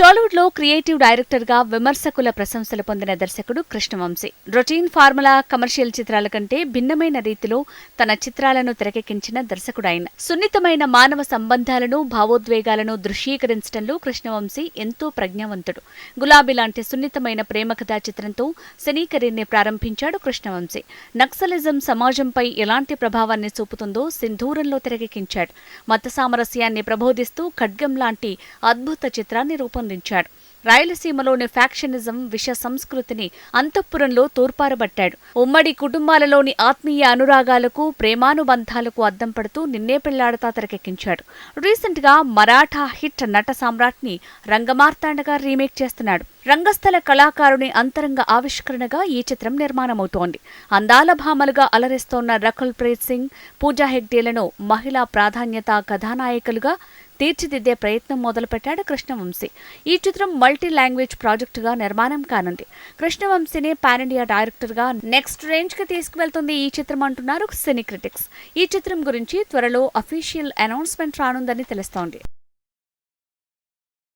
టాలీవుడ్లో క్రియేటివ్ డైరెక్టర్గా విమర్శకుల ప్రశంసలు పొందిన దర్శకుడు కృష్ణవంశీ. రొటీన్ ఫార్ములా కమర్షియల్ చిత్రాల కంటే భిన్నమైన రీతిలో తన చిత్రాలను తెరకెక్కించిన దర్శకుడు సున్నితమైన మానవ సంబంధాలను భావోద్వేగాలను దృశ్యీకరించడంలో కృష్ణవంశీ ఎంతో ప్రజ్ఞావంతుడు. గులాబీ లాంటి సున్నితమైన ప్రేమ కథా చిత్రంతో సినీ కెరీర్ని ప్రారంభించాడు కృష్ణవంశీ. నక్సలిజం సమాజంపై ఎలాంటి ప్రభావాన్ని చూపుతుందో సింధూరంలో తెరకెక్కించాడు. మత సామరస్యాన్ని ప్రబోధిస్తూ ఖడ్గం లాంటి అద్భుత చిత్రాన్ని రూపొందించాడు. రాయలసీమలోని ఫ్యాక్షనిజం విష సంస్కృతిని అంతఃపురంలో తూర్పారబట్టాడు ఉమ్మడి కుటుంబాలలోని ఆత్మీయ అనురాగాలకు ప్రేమానుబంధాలకు అద్దం పడుతూ నిన్నే పెళ్ళాడతా తెరకెక్కించాడు. రీసెంట్గా మరాఠా హిట్ నట సామ్రాట్ని రంగమార్తాండగా రీమేక్ చేస్తున్నాడు. రంగస్థల కళాకారుని అంతరంగ ఆవిష్కరణగా ఈ చిత్రం నిర్మాణమవుతోంది. అందాల భామలుగా అలరిస్తోన్న రకుల్ ప్రీత్ సింగ్ పూజా హెగ్డేలను మహిళా ప్రాధాన్యత కథానాయకులుగా తీర్చిదిద్దే ప్రయత్నం మొదలుపెట్టాడు కృష్ణవంశీ. ఈ చిత్రం మల్టీ లాంగ్వేజ్ ప్రాజెక్టుగా నిర్మాణం కానుంది. కృష్ణవంశీని పాన్ ఇండియా డైరెక్టర్గా నెక్స్ట్ రేంజ్కి తీసుకువెళ్తుంది ఈ చిత్రం అంటున్నారు సినీ క్రిటిక్స్. ఈ చిత్రం గురించి త్వరలో అఫీషియల్ అనౌన్స్మెంట్ రానుందని తెలుస్తోంది.